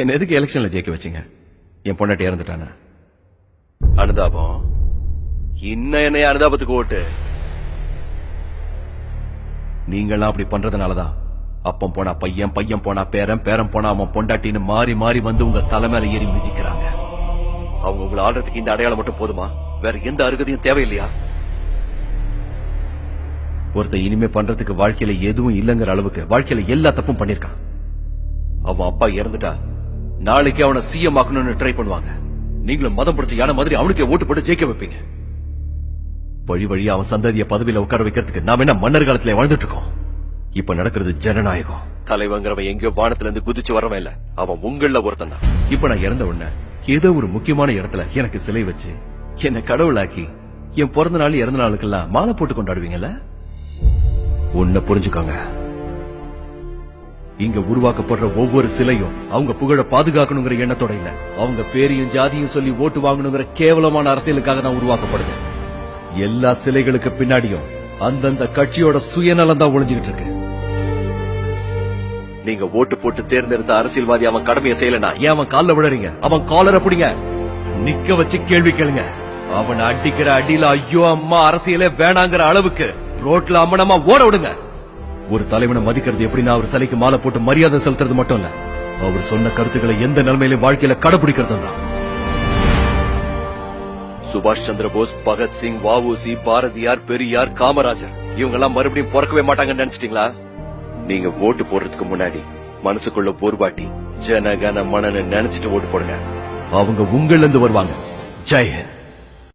என்ன எதுக்கு எலெக்ஷன்ல ஜெயிக்க வச்சீங்க? என் பொண்டாட்டி இறந்துட்டானா? அனுதாபம். இன்னும் என்னைய அனுதாபத்துக்கு ஓட்டு. நீங்களாம் அப்படி பண்றதுனாலதான் அப்பம் போனா பையன் பையன் போனா பேரன் பேரன் போனா அவன் பொண்டாட்டின்னு மாறி மாறி வந்து உங்க தலை மேல ஏறி மிதிக்கிறாங்க. அவங்க உங்களை ஆடுறதுக்கு இந்த அடையாளம் மட்டும் போதுமா? வேற எந்த அருகதையும் தேவையில்லையா? ஒருத்தன் இனிமே பண்றதுக்கு வாழ்க்கையில எதுவும் இல்லைங்கிற அளவுக்கு வாழ்க்கையில எல்லா தப்பும் பண்ணிருக்கான் அவன் அப்பா இறந்துட்டா நாளைக்கு அவனை சிஎம் ஆக்கணும்னு ட்ரை பண்ணுவாங்க. நீங்களும் மதம் பிடிச்ச யானை மாதிரி அவனுக்கே ஓட்டு போட்டு ஜெயிக்க வைப்பீங்க. வழி வழியா அவன் சந்ததிய பதவியில உட்கார வைக்கிறதுக்கு நாம என்ன மன்னர் காலத்துல வாழ்ந்துட்டு இருக்கோம்? இப்ப நடக்கிறது ஜனநாயகம். தலைவங்கிறவன் எங்கேயோ வானத்துல இருந்து குதிச்சு வரவன் இல்ல. அவன் உங்கள ஒருத்தன் தான். இப்ப நான் இறந்த உடனே ஏதோ ஒரு முக்கியமான இடத்துல எனக்கு சிலை வச்சு என்ன கடவுளாக்கி என் பிறந்த நாள் இறந்த நாளுக்கெல்லாம் மாலை போட்டு கொண்டாடுவீங்கல்ல? உன்னை புரிஞ்சுக்கோங்க. இங்க உருவாக்கப்படுற ஒவ்வொரு சிலையும் அவங்க புகழ பாதுகாக்கணுங்கிற எண்ணத்தோட இல்ல. அவங்க பேரையும் ஜாதியும் சொல்லி ஓட்டு வாங்கணுங்கிற கேவலமான அரசியலுக்காக தான் உருவாக்கப்படுது. எல்லா சிலைகளுக்கு பின்னாடியும் அந்தந்த கட்சியோட சுயநலம் தான் ஒளிஞ்சுகிட்டு இருக்கு. நீங்க ஓட்டு போட்டு தேர்ந்தெடுத்த அரசியல்வாதி அவன் கடமையை செய்யலனா ஏன் அவன் கால்ல விழறீங்க? அவன் காலரை பிடிங்க. நிக்க வச்சு கேள்வி கேளுங்க. அவன் அடிக்கிற அடியில ஐயோ அம்மா அரசியலே வேணாங்கிற அளவுக்கு ரோட்ல அம்மனமா ஓட விடுங்க. ஒரு தலைவனை மதிக்கிறது எப்படின்னா அவர் சிலைக்கு மாலை போட்டு மரியாதை செலுத்துறது மட்டும் இல்ல. அவர் சொன்ன கருத்துக்களை எந்த நிலைமையிலும் வாழ்க்கையில கடைபிடிக்கிறது தான். சுபாஷ் சந்திர போஸ் பகத்சிங் வஉசி பாரதியார் பெரியார் காமராஜர் இவங்க எல்லாம் மறுபடியும் பிறக்கவே மாட்டாங்கன்னு நினைச்சிட்டீங்களா? நீங்க ஓட்டு போடுறதுக்கு முன்னாடி மனசுக்குள்ள போர்பாட்டி ஜனகன மனன்னு நினைச்சிட்டு ஓட்டு போடுங்க. அவங்க உங்கள்ல இருந்து வருவாங்க. ஜெய் ஹிந்த்.